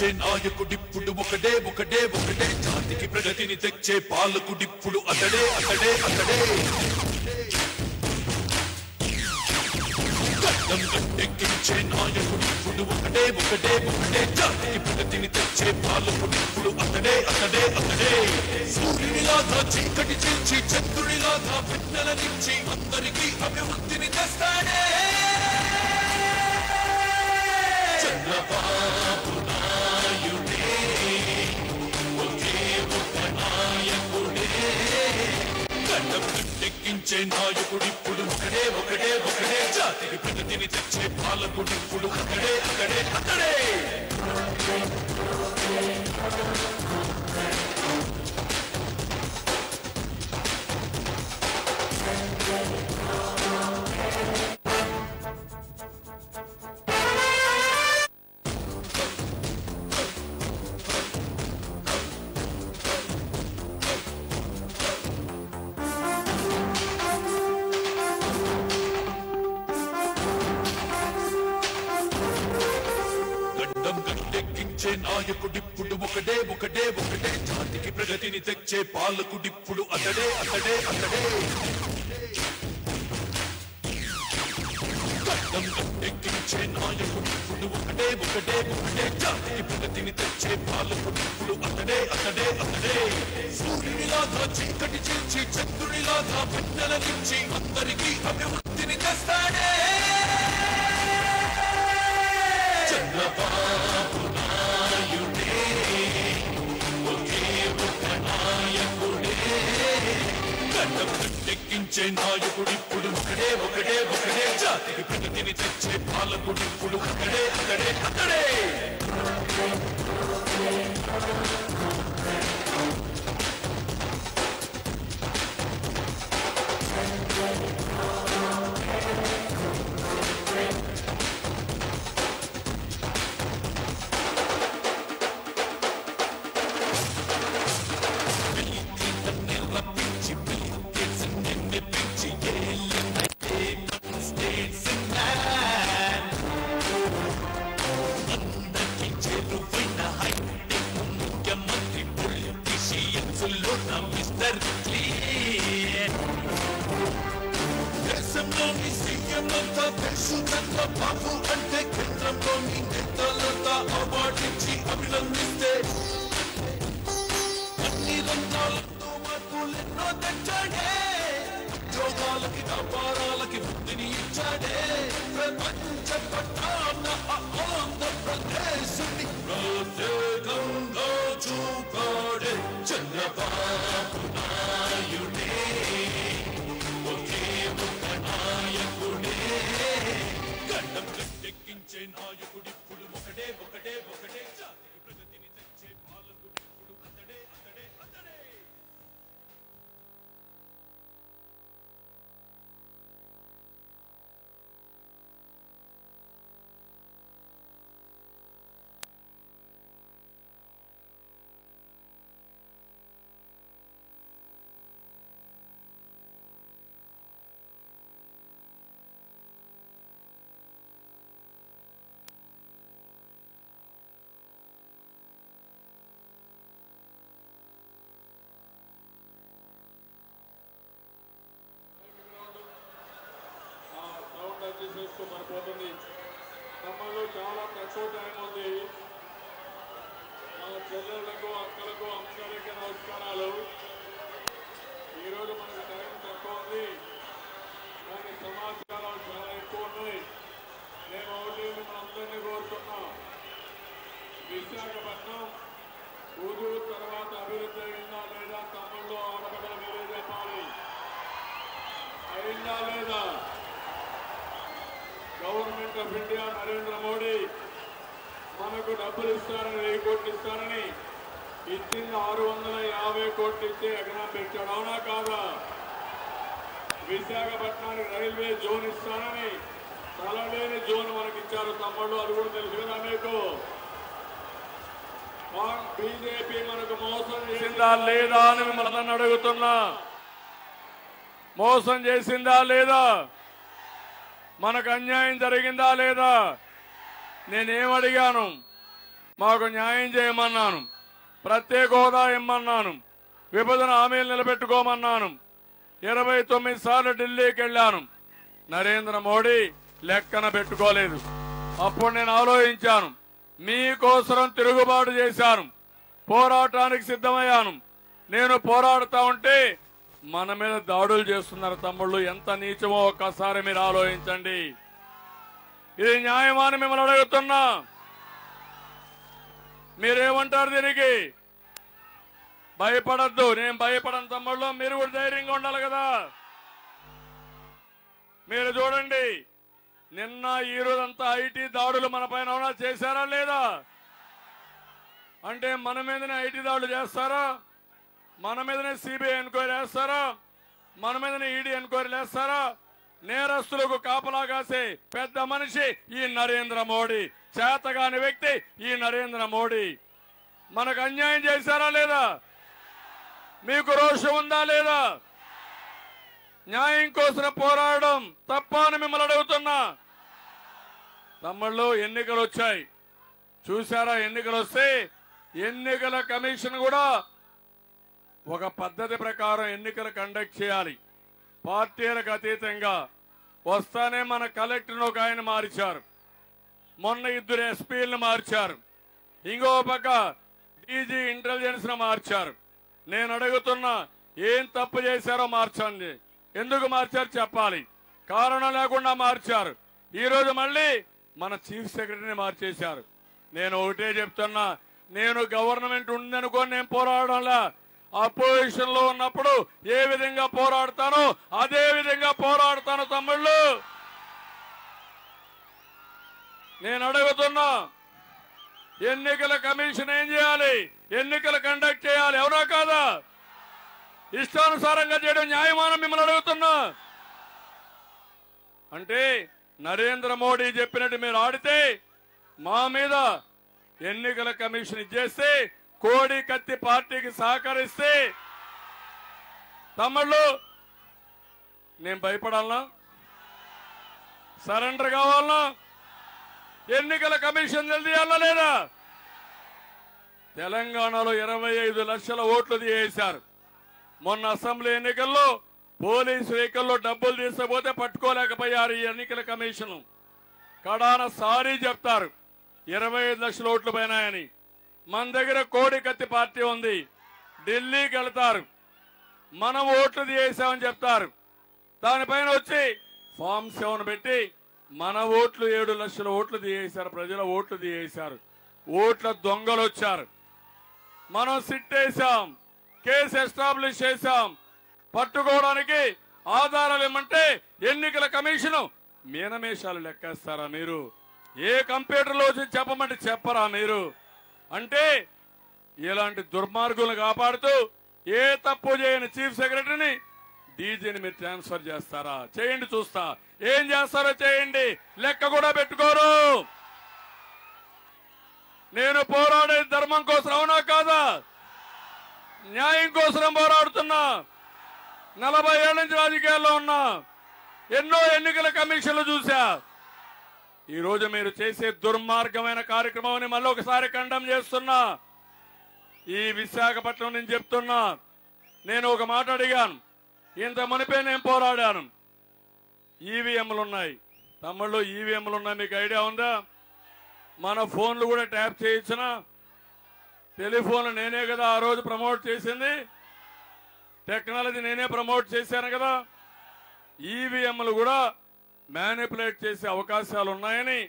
తెచ్చే నాయకుడిప్పుడు ఒకడే ఒకడే ఒకడే జాతికి ప్రగతిని తెచ్చే పాలకుడిప్పుడు అతడే అతడే అతడే. ఎక్కించే నాయకుడిప్పుడు ఒకటే ఒకటే ఒకటే. జాతికి ప్రగతిని తెచ్చే పాలకుడిప్పుడు అతడే అతడే అతడే. సూర్యునిలాగా చీకటి చేర్చి చంద్రునిలాగా నుంచి అందరికీ అభివృద్ధిని తెస్తాడే. చంద్రబాబు గడ్డం గట్టెక్కించే నాయకుడిప్పుడు ఒకడే ఒకడే ఒకడే జాతికి ప్రగతిని తెచ్చే పాలకుడిప్పుడు అక్కడే అతడే అతడే ప్రగతిని తెచ్చే పాలకుడిప్పుడు అతడే అతడే అతడే సూర్యునిలాగా చీకటి చేర్చి చంద్రునిలాగా నుంచి అందరికీ అభివృద్ధిని తెస్తాడే చంద్రబాబు నాయుడే ఒకే ఒక నాయకుడే గడ్డం గట్టెక్కించే నాయకుడిప్పుడు ఒకడే ఒకడే ఒకడే జాతికి ప్రగతిని తెచ్చే పాలకుడు ఇప్పుడు అక్కడే అక్కడే అక్కడే Thank you. గట్టెక్కించే నాయకుడిప్పుడు ఒకడే ఒకడే ఒకడే సౌండ్ అడ్జస్ట్ చేసుకో మరిపోతుంది తమ్ముళ్ళు చాలా తక్కువ టైం ఉంది మన చెల్లెళ్ళకు అక్కలకు అంశాలకి నమస్కారాలు ఈరోజు మనకు టైం తక్కువ ఉంది కానీ సమాచారాలు చాలా ఎక్కువ ఉన్నాయి నేను ఒకటి మిమ్మల్ని అందరినీ కోరుతున్నా విశాఖపట్నం ఊరు తర్వాత అభివృద్ధి అయిందా లేదా తమ్ముళ్ళు ఆడబిడ్డలు మీరే చెప్పాలి అయిందా లేదా government of India Narendra Modi మనకు డబ్బులు ఇస్తారని వెయ్యి కోట్లు ఇస్తారని ఇచ్చింది ఆరు వందల యాభై కోట్లు ఇచ్చి ఎకరం పెట్టాడు అవునా కాదా విశాఖపట్నానికి రైల్వే జోన్ ఇస్తానని తలలేని జోన్ మనకి ఇచ్చారు తమ్ముళ్ళు అది కూడా తెలుసు కదా మీకు బీజేపీ మనకు మోసం చేసిందా లేదా అని మిమ్మల్ని అడుగుతున్నా. మోసం చేసిందా లేదా? మనకు అన్యాయం జరిగిందా లేదా? నేనేం అడిగాను? మాకు న్యాయం చేయమన్నాను. ప్రత్యేక హోదా ఇమ్మన్నాను. విభజన హామీలు నిలబెట్టుకోమన్నాను. ఇరవై తొమ్మిది సార్లు ఢిల్లీకి వెళ్ళాను. నరేంద్ర మోడీ లెక్కన పెట్టుకోలేదు. అప్పుడు నేను ఆలోచించాను. మీకోసం తిరుగుబాటు చేశాను. పోరాటానికి సిద్ధమయ్యాను. నేను పోరాడుతా ఉంటే మన మీద దాడులు చేస్తున్నారు తమ్ముళ్ళు. ఎంత నీచమో ఒక్కసారి మీరు ఆలోచించండి. ఇది న్యాయమాని మిమ్మల్ని అడుగుతున్నా. మీరేమంటారు దీనికి? భయపడద్దు. నేను భయపడను తమ్ముళ్ళు. మీరు కూడా ధైర్యంగా ఉండాలి కదా. మీరు చూడండి. నిన్న ఈ రోజంతా ఐటీ దాడులు మన పైన చేశారా లేదా? అంటే మన మీదనే ఐటీ దాడులు చేస్తారా? మన మీదనే సిబిఐ ఎంక్వైరీ వేస్తారా మన మీదనే ఈడీ ఎంక్వైరీ వేస్తారా నేరస్తులకు కాపలా కాసే పెద్ద మనిషి ఈ నరేంద్ర మోడీ. చేతగాని వ్యక్తి ఈ నరేంద్ర మోడీ. మనకు అన్యాయం చేశారా లేదా? మీకు రోషం ఉందా లేదా? న్యాయం కోసం పోరాడడం తప్ప అని మిమ్మల్ని అడుగుతున్నా. తమ్ముళ్ళు ఎన్నికలు వచ్చాయి చూసారా ఎన్నికలు వస్తే ఎన్నికల కమిషన్ కూడా ఒక పద్ధతి ప్రకారం ఎన్నికలు కండక్ట్ చేయాలి. పార్టీలకు అతీతంగా వస్తానే మన కలెక్టర్ను ఒక ఆయన మార్చారు. మొన్న ఇద్దరు ఎస్పీలను మార్చారు. ఇంకో పక్క డీజీ ఇంటెలిజెన్స్ మార్చారు. నేను అడుగుతున్నా ఏం తప్పు చేశారో మార్చండి. ఎందుకు మార్చారు చెప్పాలి. కారణం లేకుండా మార్చారు. ఈరోజు మళ్ళీ మన చీఫ్ సెక్రటరీని మార్చేశారు. నేను ఒకటే చెప్తున్నా నేను గవర్నమెంట్ ఉందనుకోని నేను పోరాడంలా. అపోజిషన్లో ఉన్నప్పుడు ఏ విధంగా పోరాడతానో అదే విధంగా పోరాడతాను తమ్ముళ్ళు. నేను అడుగుతున్నా ఎన్నికల కమిషన్ ఏం చేయాలి? ఎన్నికలు కండక్ట్ చేయాలి ఎవరో కాదా? ఇష్టానుసారంగా చేయడం న్యాయమానం మిమ్మల్ని అడుగుతున్నా. అంటే నరేంద్ర మోడీ చెప్పినట్టు మీరు ఆడితే మా మీద ఎన్నికల కమిషన్ ఇచ్చేస్తే కోడి కత్తి పార్టీకి సహకరిస్తే తమ్ముళ్ళు నేను భయపడాలనా? సరెండర్ కావాలనా? ఎన్నికల కమిషన్ తెలియాలా లేదా తెలంగాణలో ఇరవై ఐదు లక్షల ఓట్లు తీసేశారు. మొన్న అసెంబ్లీ ఎన్నికల్లో పోలీసు వెహికల్లో డబ్బులు తీసుకపోతే పట్టుకోలేకపోయారు ఈ ఎన్నికల కమిషన్ కడాన సారీ చెప్తారు. ఇరవై ఐదు లక్షల ఓట్లు పోయినాయని. మన దగ్గర కోడి కత్తి పార్టీ ఉంది. ఢిల్లీకి వెళతారు మనం ఓట్లు తీసేసామని చెప్తారు. దానిపైన వచ్చి ఫామ్ సెవెన్ పెట్టి మన ఓట్లు ఏడు లక్షల ఓట్లు తీయేశారు ప్రజల ఓట్లు తీయేశారు ఓట్ల దొంగలు వచ్చారు. మనం సిట్ వేసాం. కేసు ఎస్టాబ్లిష్ చేశాం. పట్టుకోవడానికి ఆధారాలు ఏమంటే ఎన్నికల కమిషన్ మీనమేషాలు లెక్కేస్తారా మీరు? ఏ కంప్యూటర్లో వచ్చి చెప్పమంటే చెప్పరా మీరు? అంటే ఇలాంటి దుర్మార్గులను కాపాడుతూ ఏ తప్పు చేయని చీఫ్ సెక్రటరీని డీజీని మీరు ట్రాన్స్ఫర్ చేస్తారా? చేయండి చూస్తా. ఏం చేస్తారో చేయండి. లెక్క కూడా పెట్టుకోరు. నేను పోరాడే ధర్మం కోసం అవునా కాదా? న్యాయం కోసం పోరాడుతున్నా. నలభై ఏళ్ళ నుంచి రాజకీయాల్లో ఉన్నా. ఎన్నో ఎన్నికల కమిషన్లు చూశా ఈ రోజు మీరు చేసే దుర్మార్గమైన కార్యక్రమాన్ని మళ్ళీ ఒకసారి ఖండం చేస్తున్నా. ఈ విశాఖపట్నం నేను చెప్తున్నా. నేను ఒక మాట అడిగాను. ఇంత మునిపే నేను పోరాడాను. ఈవీఎంలు ఉన్నాయి. తమ్ముళ్ళు ఈవీఎంలు ఉన్నాయి. మీకు ఐడియా ఉందా? మన ఫోన్లు కూడా ట్యాప్ చేయించిన. టెలిఫోన్లు నేనే కదా ఆ రోజు ప్రమోట్ చేసింది. టెక్నాలజీ నేనే ప్రమోట్ చేశాను కదా. ఈవీఎంలు కూడా మ్యానిపులేట్ చేసే అవకాశాలు ఉన్నాయని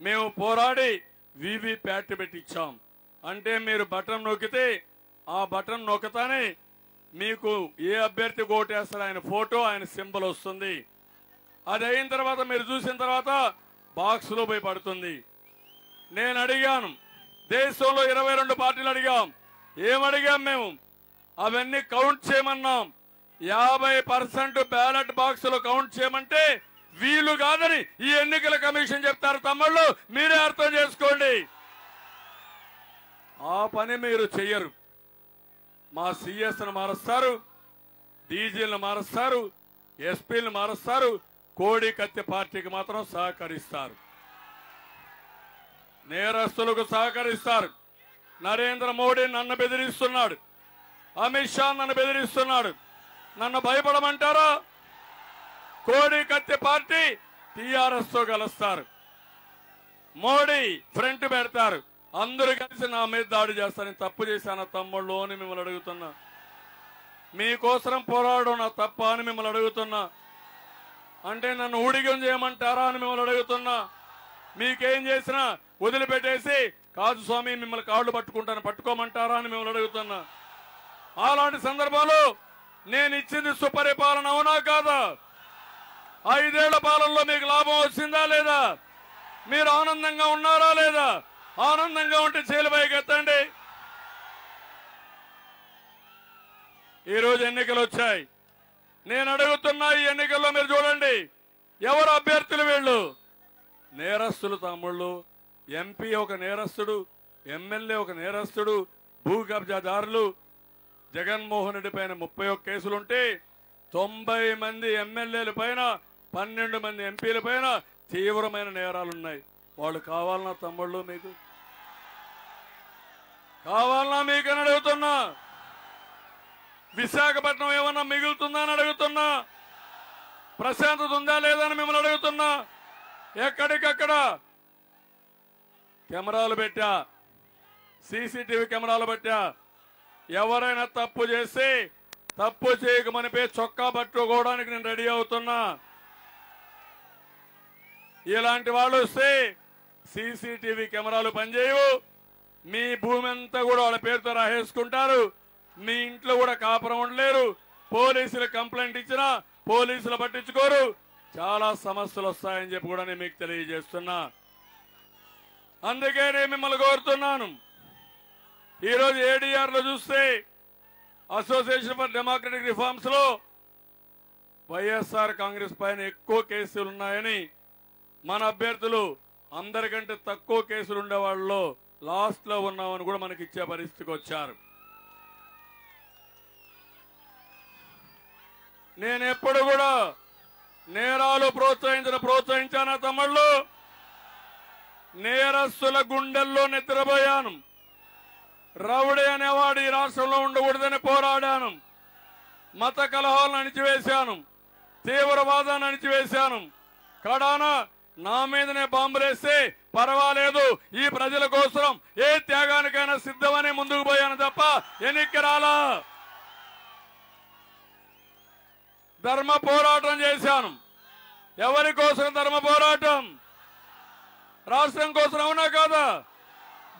మేము పోరాడి వివి ప్యాట్ పెట్టించాం అంటే మీరు బటన్ నొక్కితే ఆ బటన్ నొక్కతానే మీకు ఏ అభ్యర్థి ఓటేస్తారు ఆయన ఫోటో ఆయన సింబల్ వస్తుంది. అది అయిన తర్వాత మీరు చూసిన తర్వాత బాక్స్లో పోయి పడుతుంది. నేను అడిగాను దేశంలో ఇరవై రెండు పార్టీలు అడిగాం. ఏమడిగాం మేము? అవన్నీ కౌంట్ చేయమన్నాం. యాభై పర్సెంట్ బ్యాలెట్ బాక్సులు కౌంట్ చేయమంటే వీలు కాదని ఈ ఎన్నికల కమిషన్ చెప్తారు తమ్ముళ్ళు మీరే అర్థం చేసుకోండి. ఆ పని మీరు చెయ్యరు. మా సిఎస్ను మారుస్తారు డీజీలను మారుస్తారు ఎస్పీలను మారుస్తారు కోడి కత్తి పార్టీకి మాత్రం సహకరిస్తారు. నేరస్తులకు సహకరిస్తారు. నరేంద్ర మోడీ నన్ను బెదిరిస్తున్నాడు. అమిత్ షా నన్ను బెదిరిస్తున్నాడు. నన్ను భయపడమంటారా? కోడికత్తి పార్టీ టిఆర్ఎస్తో కలుస్తారు. మోడీ ఫ్రంట్ పెడతారు. అందరూ కలిసి నా మీద దాడి చేస్తారని తప్పు చేశాను తమ్ముళ్ళు అని మిమ్మల్ని అడుగుతున్నా. మీకోసం పోరాడున నా తప్ప అని మిమ్మల్ని అడుగుతున్నా. అంటే నన్ను ఊడిగం చేయమంటారా అని మిమ్మల్ని అడుగుతున్నా. మీకేం చేసినా వదిలిపెట్టేసి కాదు స్వామి మిమ్మల్ని కాళ్ళు పట్టుకుంటాను పట్టుకోమంటారా అని మిమ్మల్ని అడుగుతున్నా. అలాంటి సందర్భాలు నేను ఇచ్చింది సుపరిపాలన అవునా కాదా? ఐదేళ్ళ పాలనలో మీకు లాభం వచ్చిందా లేదా? మీరు ఆనందంగా ఉన్నారా లేదా? ఆనందంగా ఉంటే చేలు పైకి ఎత్తండి. ఎన్నికలు వచ్చాయి. నేను అడుగుతున్నా ఈ ఎన్నికల్లో మీరు చూడండి. ఎవరు అభ్యర్థులు వీళ్ళు? నేరస్తులు తమ్ముళ్ళు. ఎంపీ ఒక నేరస్తుడు ఎమ్మెల్యే ఒక నేరస్తుడు భూ కబ్జాదారులు. జగన్మోహన్ రెడ్డి పైన ముప్పై ఒక్క కేసులుంటే తొంభై మంది ఎమ్మెల్యేల పైన పన్నెండు మంది ఎంపీల పైన తీవ్రమైన నేరాలు ఉన్నాయి వాళ్ళు కావాలన్నా తమ్ముళ్ళు మీకు. కావాలన్నా మీకు అని అడుగుతున్నా? విశాఖపట్నం ఏమన్నా మిగులుతుందా అని అడుగుతున్నా? ప్రశాంతత ఉందా లేదా అని మిమ్మల్ని అడుగుతున్నా? ఎక్కడికక్కడ? కెమెరాలు పెట్టా. సీసీటీవీ కెమెరాలు పెట్టా. ఎవరైనా తప్పు చేసి తప్పు చేయకమనిపే చొక్కా పట్టుకోవడానికి నేను రెడీ అవుతున్నా. ఇలాంటి వాళ్ళు వస్తే సీసీటీవీ కెమెరాలు పనిచేయవు. మీ భూమి అంతా కూడా వాళ్ళ పేరుతో రాసేసుకుంటారు. మీ ఇంట్లో కూడా కాపురం ఉండలేరు. పోలీసులు కంప్లైంట్ ఇచ్చినా పోలీసులు పట్టించుకోరు. చాలా సమస్యలు వస్తాయని చెప్పి కూడా నేను మీకు తెలియజేస్తున్నా. అందుకే నేను మిమ్మల్ని కోరుతున్నాను. ఈరోజు ఏడీఆర్లో చూస్తే అసోసియేషన్ ఫర్ డెమోక్రటిక్ రిఫార్మ్స్లో వైఎస్ఆర్ కాంగ్రెస్ పైన ఎక్కువ కేసులు ఉన్నాయని మన అభ్యర్థులు అందరికంటే తక్కువ కేసులు ఉండే వాళ్ళలో లాస్ట్లో ఉన్నామని కూడా మనకి ఇచ్చే పరిస్థితికి వచ్చారు. నేను ఎప్పుడు కూడా నేరాలు ప్రోత్సహించిన ప్రోత్సహించానా తమ్ముళ్ళు? నేరస్తుల గుండెల్లో నిద్రపోయాను. రౌడీ అనేవాడు ఈ రాష్ట్రంలో ఉండకూడదని పోరాడాను. మత కలహాలను అణిచివేశాను. తీవ్రవాదాన్ని అణిచివేశాను. కడాన నా మీదనే బాంబులేస్తే పర్వాలేదు. ఈ ప్రజల కోసం ఏ త్యాగానికైనా సిద్ధమని ముందుకు పోయాను తప్ప ఎన్నిక రాలా. ధర్మ పోరాటం చేశాను. ఎవరి కోసం ధర్మ పోరాటం? రాష్ట్రం కోసం అవునా కాదా?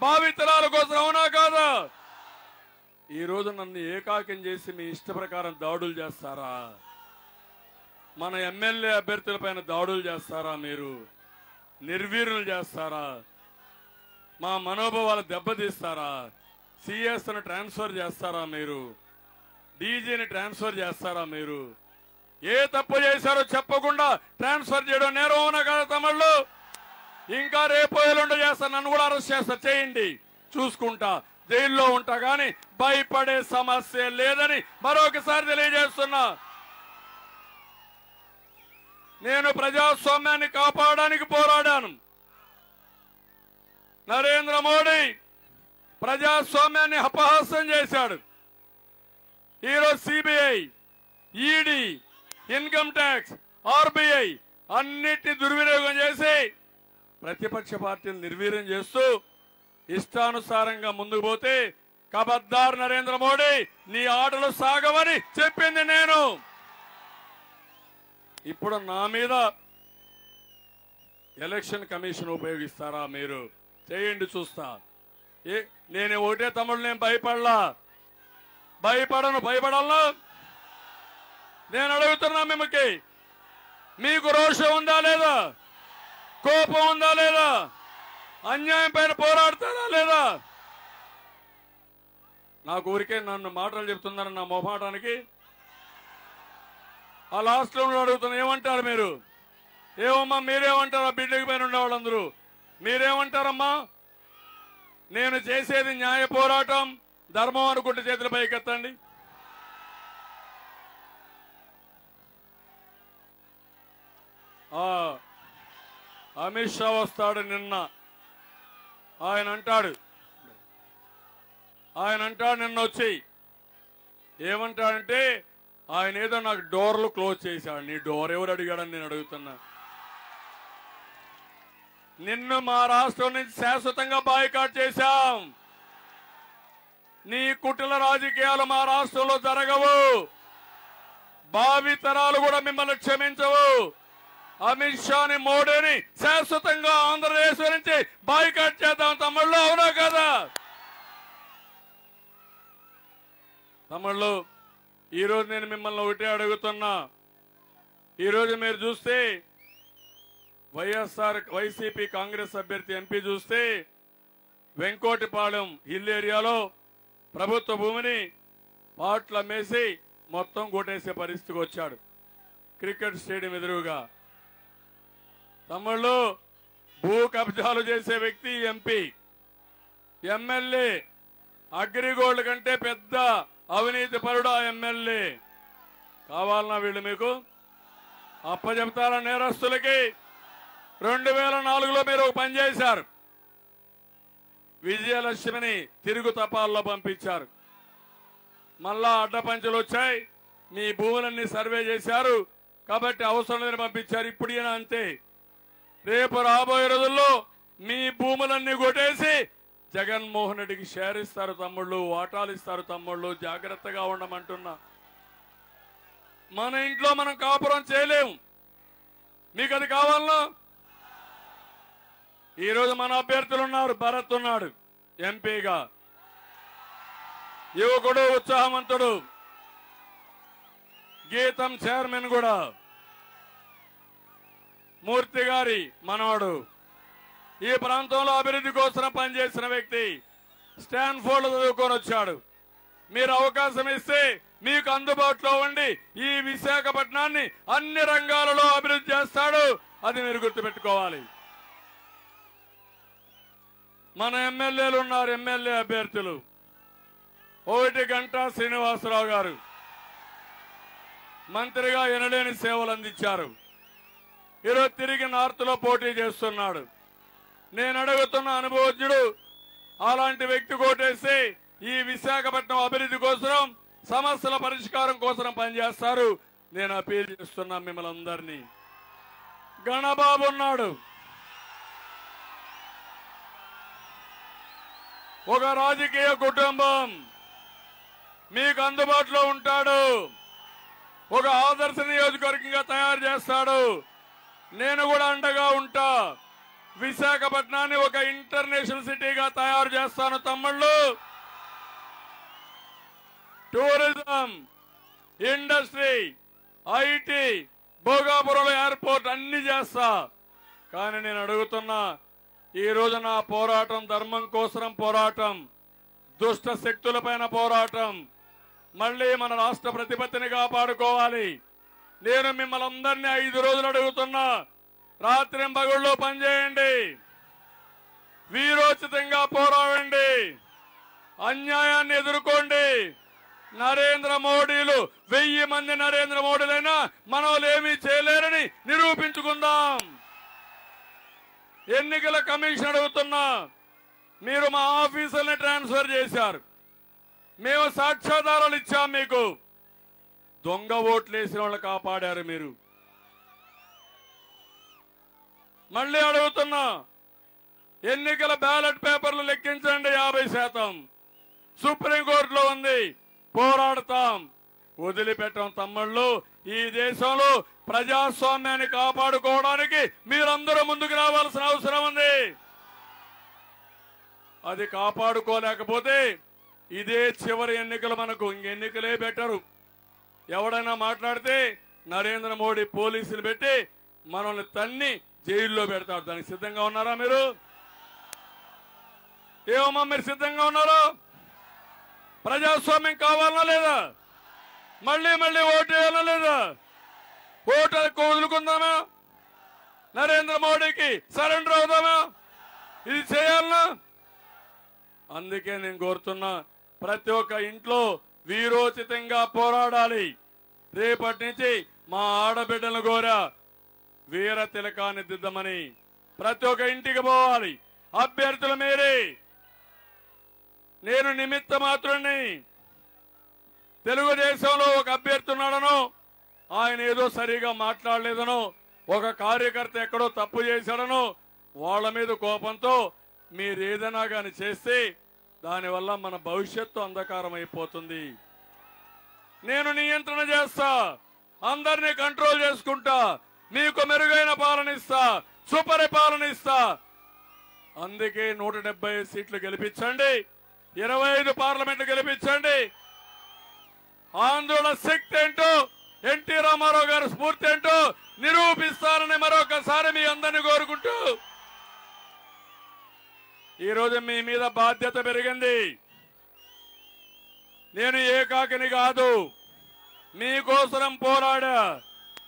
భావితరాల కోసం అవునా కాదా? ఈ రోజు నన్ను ఏకాకం చేసి మీ ఇష్ట ప్రకారం దాడులు చేస్తారా? మన ఎమ్మెల్యే అభ్యర్థులపైన దాడులు చేస్తారా మీరు? నిర్వీర్యులు చేస్తారా? మా మనోభావాలు దెబ్బతీస్తారా? సిఎస్ను ట్రాన్స్ఫర్ చేస్తారా మీరు? డీజీని ట్రాన్స్ఫర్ చేస్తారా మీరు? ఏ తప్పు చేశారో చెప్పకుండా ట్రాన్స్ఫర్ చేయడం నేరం అవునా కదా తమిళ్ళు ఇంకా రేపు ఎల్లుండి చేస్తా నన్ను కూడా అరెస్ట్ చేస్తా చేయండి. చూసుకుంటా. జైల్లో ఉంటా కానీ భయపడే సమస్య లేదని మరొకసారి తెలియజేస్తున్నా. నేను ప్రజాస్వామ్యాన్ని కాపాడడానికి పోరాడాను. నరేంద్ర మోడీ ప్రజాస్వామ్యాన్ని అపహాస్యం చేశాడు. ఈరోజు CBI ED income tax RBI అన్నిటిని దుర్వినియోగం చేసి ప్రతిపక్ష పార్టీలు నిర్వీర్యం చేస్తూ ఇష్టానుసారంగా ముందుకు పోతే కబద్దార్ నరేంద్ర మోడీ నీ ఆటలు సాగవని చెప్పింది నేను. ఇప్పుడు నా మీద ఎలక్షన్ కమిషన్ ఉపయోగిస్తారా మీరు? చేయండి చూస్తా. ఏ నేను ఒకటే తమ్ముడు నేను భయపడలా. భయపడను భయపడాలా నేను అడుగుతున్నా మిమ్మకి మీకు రోషం ఉందా లేదా? కోపం ఉందా లేదా? అన్యాయం పైన పోరాడతారా లేదా? నా ఊరికే నన్ను మాటలు చెప్తున్నారని నా మొహమాటానికి ఆ లాస్ట్లో అడుగుతున్నా ఏమంటారు మీరు? ఏమమ్మా మీరేమంటారు? ఆ బిల్డింగ్ పైన ఉండేవాళ్ళందరూ. మీరేమంటారమ్మా? నేను చేసేది న్యాయ పోరాటం ధర్మం అనుకుంటే చేతుల పైకెత్తండి అమిత్ షా వస్తాడు నిన్న. ఆయన అంటాడు. ఆయన అంటాడు నిన్న వచ్చి. ఏమంటాడంటే ఆయన ఏదో నాకు డోర్లు క్లోజ్ చేశాడు. నీ డోర్ ఎవరు అడిగాడని నేను అడుగుతున్నా. నిన్ను మా రాష్ట్రం నుంచి శాశ్వతంగా బాయ్కాట్ చేశాం. నీ కుటిల రాజకీయాలు మా రాష్ట్రంలో జరగవు. భావి తరాలు కూడా మిమ్మల్ని క్షమించవు. అమిత్ షాని మోడీని శాశ్వతంగా ఆంధ్రప్రదేశ్ నుంచి బాయ్కాట్ చేద్దాం. తమ్ముళ్ళు అవునా కదా? తమ్ముళ్ళు ఈరోజు నేను మిమ్మల్ని ఒకటే అడుగుతున్నా. ఈరోజు మీరు చూస్తే వైఎస్ఆర్ వైసీపీ కాంగ్రెస్ అభ్యర్థి ఎంపీ చూస్తే వెంకోటిపాలెం హిల్ ఏరియాలో ప్రభుత్వ భూమిని పాట్ల మొత్తం కొట్టేసే పరిస్థితికి వచ్చాడు. క్రికెట్ స్టేడియం ఎదురుగా. తమ్ముళ్ళు భూ కబ్జాలు చేసే వ్యక్తి ఎంపీ. ఎమ్మెల్యే అగ్రిగోల్డ్ కంటే పెద్ద అవినీతి పరుడు ఎమ్మెల్యే. కావాలన్నా వీళ్ళు మీకు అప్పచెప్తారా నేరస్తులకి? రెండు వేల నాలుగులో మీరు ఒక పని చేశారు. విజయలక్ష్మిని తిరుగు తపాల్లో పంపించారు. మళ్ళా అడ్డపంచలు వచ్చాయి. మీ భూములన్నీ సర్వే చేశారు. కాబట్టి అవసరం లేని పంపించారు. ఇప్పుడు అంతే? రేపు రాబోయే రోజుల్లో మీ భూములన్నీ కొట్టేసి జగన్మోహన్ రెడ్డికి షేర్ ఇస్తారు తమ్ముళ్ళు వాటాలు ఇస్తారు తమ్ముళ్ళు జాగ్రత్తగా ఉండమంటున్నా. మన ఇంట్లో మనం కాపురం చేయలేము మీకు అది కావాలనా ఈరోజు మన అభ్యర్థులు ఉన్నారు భరత్ ఉన్నాడు ఎంపీగా. యువకుడు ఉత్సాహవంతుడు. గీతం చైర్మన్ కూడా. మూర్తి గారి మనవాడు. ఈ ప్రాంతంలో అభివృద్ధి కోసం పనిచేసిన వ్యక్తి స్టాన్ఫోర్డ్ చదువుకొని వచ్చాడు. మీరు అవకాశం ఇస్తే మీకు అందుబాటులో ఉండి ఈ విశాఖపట్నాన్ని అన్ని రంగాలలో అభివృద్ధి చేస్తాడు. అది మీరు గుర్తుపెట్టుకోవాలి. మన ఎమ్మెల్యేలు ఉన్నారు ఎమ్మెల్యే అభ్యర్థులు. ఒకటి గంట శ్రీనివాసరావు గారు. మంత్రిగా ఎనలేని సేవలు అందించారు. ఈరోజు తిరిగి నార్త్లో పోటీ చేస్తున్నాడు. నేను అడుగుతున్న అనుభవజ్ఞుడు అలాంటి వ్యక్తి కోటేసి ఈ విశాఖపట్నం అభివృద్ధి కోసం సమస్యల పరిష్కారం కోసం పనిచేస్తారు. నేను అపీల్ చేస్తున్నా మిమ్మల్ని అందరినీ. గణబాబు ఉన్నాడు. ఒక రాజకీయ కుటుంబం మీకు అందుబాటులో ఉంటాడు. ఒక ఆదర్శ నియోజకవర్గంగా తయారు చేస్తాడు. నేను కూడా అండగా ఉంటా. విశాఖపట్నాన్ని ఒక ఇంటర్నేషనల్ సిటీగా తయారు చేస్తాను తమ్ముళ్ళు. టూరిజం ఇండస్ట్రీ ఐటీ భోగాపురంలో ఎయిర్పోర్ట్ అన్ని చేస్తా. కానీ నేను అడుగుతున్నా ఈ రోజు నా పోరాటం ధర్మం కోసం పోరాటం దుష్ట శక్తులపైన పోరాటం. మళ్ళీ మన రాష్ట్ర ప్రతిపత్తిని కాపాడుకోవాలి. నేను మిమ్మల్ని అందరినీ ఐదు రోజులు అడుగుతున్నా రాత్రింబగుళ్ళు పనిచేయండి. వీరోచితంగా పోరాడండి. అన్యాయాన్ని ఎదుర్కోండి. నరేంద్ర మోడీలు వెయ్యి మంది నరేంద్ర మోడీలైనా మనం ఏమీ చేయలేరని నిరూపించుకుందాం. ఎన్నికల కమిషన్ అడుగుతున్నా మీరు మా ఆఫీసుల్ని ట్రాన్స్ఫర్ చేశారు. మేము సాక్ష్యాధారాలు ఇచ్చాం మీకు. దొంగ ఓట్లు వేసిన వాళ్ళు కాపాడారు మీరు. మళ్ళీ అడుగుతున్నా. ఎన్నికల బ్యాలెట్ పేపర్లు లెక్కించండి యాభై శాతం. సుప్రీంకోర్టులో ఉంది పోరాడతాం. వదిలిపెట్టం తమ్ముళ్ళు ఈ దేశంలో ప్రజాస్వామ్యాన్ని కాపాడుకోవడానికి మీరందరూ ముందుకు రావాల్సిన అవసరం ఉంది. అది కాపాడుకోలేకపోతే ఇదే చివరి ఎన్నికలు మనకు ఇంకెన్నికలే పెట్టరు ఎవడైనా మాట్లాడితే నరేంద్ర మోడీ పోలీసులు పెట్టి మనల్ని తన్ని జైల్లో పెడతారు. దానికి సిద్ధంగా ఉన్నారా మీరు? ఏమమ్మా మీరు సిద్ధంగా ఉన్నారా? ప్రజాస్వామ్యం కావాలనా లేదా? మళ్ళీ మళ్ళీ ఓటు వేయాలా లేదా? ఓటు వదులుకుందామా? నరేంద్ర మోడీకి సరెండర్ అవుదామా? ఇది చేయాలనా? అందుకే నేను కోరుతున్నా ప్రతి ఒక్క ఇంట్లో వీరోచితంగా పోరాడాలి. రేపటి నుంచి మా ఆడబిడ్డలు కోరా వీర తిలకాన్ని దిద్దమని ప్రతి ఒక్క ఇంటికి పోవాలి. అభ్యర్థుల మీరే నేను నిమిత్త మాత్రుణ్ణి. తెలుగుదేశంలో ఒక అభ్యర్థి ఉన్నాడనో ఆయన ఏదో సరిగా మాట్లాడలేదనో ఒక కార్యకర్త ఎక్కడో తప్పు చేశాడనో వాళ్ళ మీద కోపంతో మీరు ఏదైనా కానీ చేస్తే దానివల్ల మన భవిష్యత్తు అంధకారం అయిపోతుంది నేను నియంత్రణ చేస్తా అందరినీ కంట్రోల్ చేసుకుంటా మీకు మెరుగైన పాలన ఇస్తా. సుపరిపాలన ఇస్తా అందుకే నూట డెబ్బై సీట్లు గెలిపించండి. ఇరవై ఐదు పార్లమెంట్లు గెలిపించండి. ఆందోళన శక్తి ఏంటో ఎన్టీ రామారావు గారి స్ఫూర్తి ఏంటో నిరూపిస్తారని మరొకసారి మీ అందరిని కోరుకుంటూ. ఈరోజు మీ మీద బాధ్యత పెరిగింది. నేను ఏకాకిని కాదు మీకోసరం పోరాడా.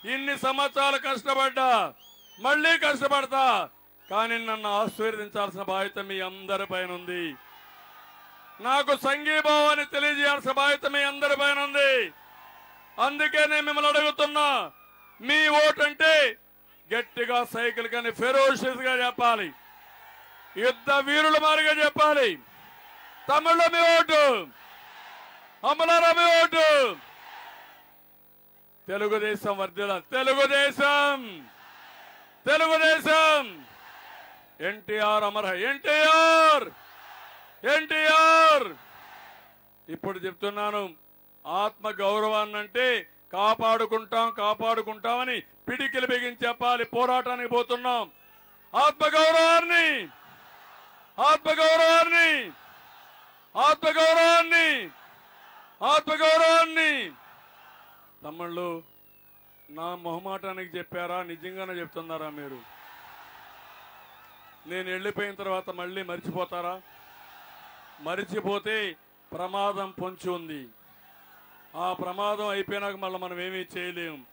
ఇన్ని సంవత్సరాలు కష్టపడ్డా మళ్ళీ కష్టపడతా. కానీ నన్ను ఆశీర్వదించాల్సిన బాధ్యత మీ అందరి పైన ఉంది. నాకు సంఘీభావాన్ని తెలియజేయాల్సిన బాధ్యత మీ అందరి పైన ఉంది. అందుకే నేను మిమ్మల్ని అడుగుతున్నా మీ ఓటు అంటే గట్టిగా సైకిల్ కానీ ఫెరోషియస్గా చెప్పాలి. యుద్ధ వీరుల మారిగా చెప్పాలి. తమిళ మీ ఓటు అమలారా మీ ఓటు. తెలుగుదేశం వర్ధిల తెలుగుదేశం! తెలుగుదేశం! ఎన్టీఆర్ అమర ఎన్టీఆర్! ఎన్టీఆర్! ఇప్పుడు చెప్తున్నాను ఆత్మ గౌరవాన్ని అంటే కాపాడుకుంటాం కాపాడుకుంటామని పిడికిలు బిగించి చెప్పాలి పోరాటానికి పోతున్నాం. ఆత్మ గౌరవాన్ని ఆత్మగౌరవాన్ని! గౌరవాన్ని ఆత్మ గౌరవాన్ని ఆత్మ గౌరవాన్ని తమ్ముళ్ళు నా మొహమాటానికి చెప్పారా? నిజంగానే చెప్తున్నారా మీరు? నేను వెళ్ళిపోయిన తర్వాత మళ్ళీ మర్చిపోతారా? మరిచిపోతే ప్రమాదం పొంచి ఉంది. ఆ ప్రమాదం అయిపోయినాక మళ్ళీ మనం ఏమీ చేయలేం.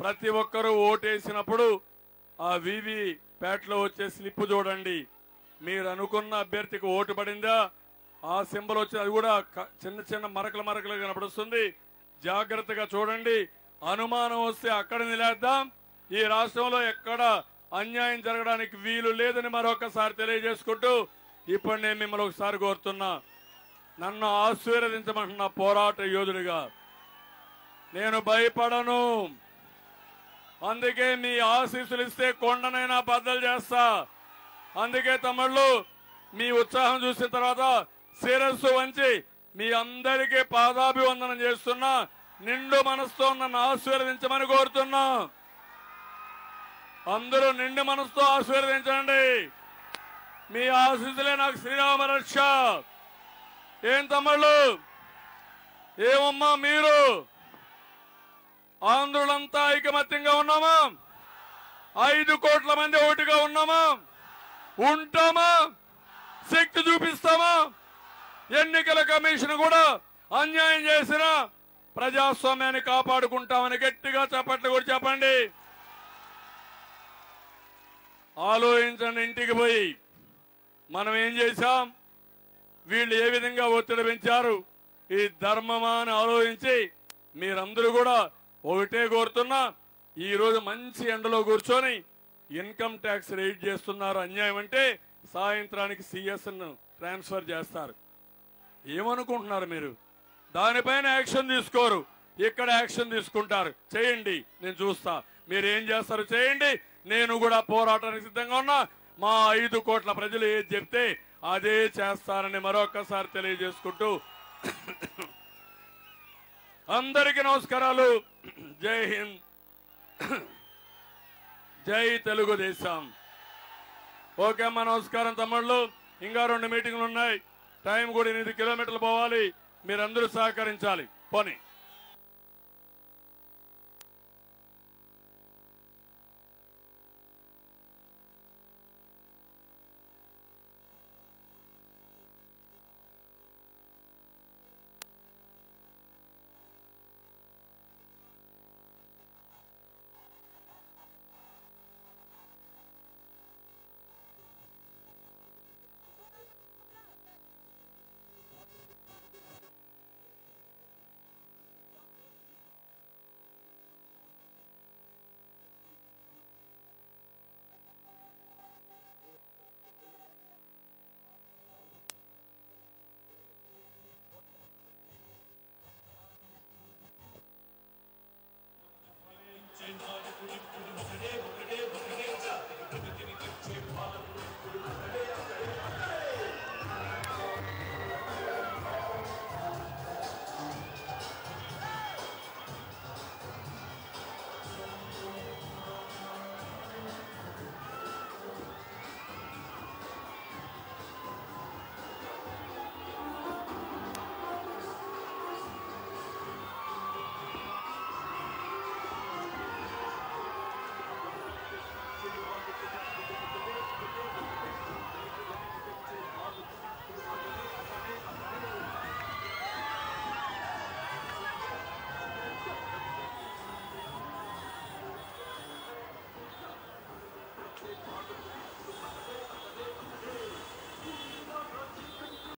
ప్రతి ఒక్కరూ ఓటేసినప్పుడు ఆ వివి ప్యాట్లో వచ్చే స్లిప్ చూడండి. మీరు అనుకున్న అభ్యర్థికి ఓటు పడిందా? ఆ సింబల్ వచ్చి అది కూడా చిన్న చిన్న మరకలు మరకలు కనపడుస్తుంది. జాగ్రత్తగా చూడండి. అనుమానం వస్తే అక్కడ నిలేద్దాం. ఈ రాష్ట్రంలో ఎక్కడ అన్యాయం జరగడానికి వీలు లేదని మరొకసారి తెలియజేసుకుంటూ ఇప్పుడు నేను మిమ్మల్ని ఒకసారి కోరుతున్నా. నన్ను ఆశీర్వదించమంటున్న పోరాట యోధుడిగా. నేను భయపడను. అందుకే మీ ఆశీస్సులు ఇస్తే కొండనైనా బద్దలు చేస్తా. అందుకే తమ్ముళ్ళు మీ ఉత్సాహం చూసిన తర్వాత శిరస్సు వంచి మీ అందరికీ పాదాభివందనం చేస్తున్నా. నిండు మనసుతో నన్ను ఆశీర్వదించమని కోరుతున్నా. అందరూ నిండు మనసుతో ఆశీర్వదించండి. మీ ఆశీస్సులే నాకు శ్రీరామ రక్ష. ఏం తమ్ముళ్ళు? ఏమమ్మా మీరు? ఆంధ్రులంతా ఐకమత్యంగా ఉన్నామా? ఐదు కోట్ల మంది ఒకటిగా ఉన్నామా? ఉంటామా? శక్తి చూపిస్తామా? ఎన్నికల కమిషన్ కూడా అన్యాయం చేసిన ప్రజాస్వామ్యాన్ని కాపాడుకుంటామని గట్టిగా చప్పట్లు కూడా చెప్పండి. ఆలోచించండి ఇంటికి పోయి. మనం ఏం చేశాం? వీళ్ళు ఏ విధంగా ఒత్తిడి పెంచారు? ఈ ధర్మమా అని ఆలోచించి మీరందరూ కూడా ఒకటే కోరుతున్నా ఈరోజు మంచి ఎండలో కూర్చొని ఇన్కమ్ ట్యాక్స్ రేట్ చేస్తున్నారు. అన్యాయం అంటే సాయంత్రానికి సిఎస్ను ట్రాన్స్ఫర్ చేస్తారు. ఏమనుకుంటున్నారు మీరు? దానిపైన యాక్షన్ తీసుకోరు. ఇక్కడ యాక్షన్ తీసుకుంటారు. చేయండి నేను చూస్తా. మీరు ఏం చేస్తారు చేయండి. నేను కూడా పోరాటానికి సిద్ధంగా ఉన్నా. మా ఐదు కోట్ల ప్రజలు ఏది చెప్తే అదే చేస్తారని మరొకసారి తెలియజేసుకుంటూ అందరికీ నమస్కారాలు. జై హింద్. జై తెలుగుదేశం. ఓకే అమ్మా నమస్కారం తమ్ముళ్ళు. ఇంకా రెండు మీటింగ్లు ఉన్నాయి. టైం కూడా ఎనిమిది కిలోమీటర్లు పోవాలి. మీరందరూ సహకరించాలి. పోనీ.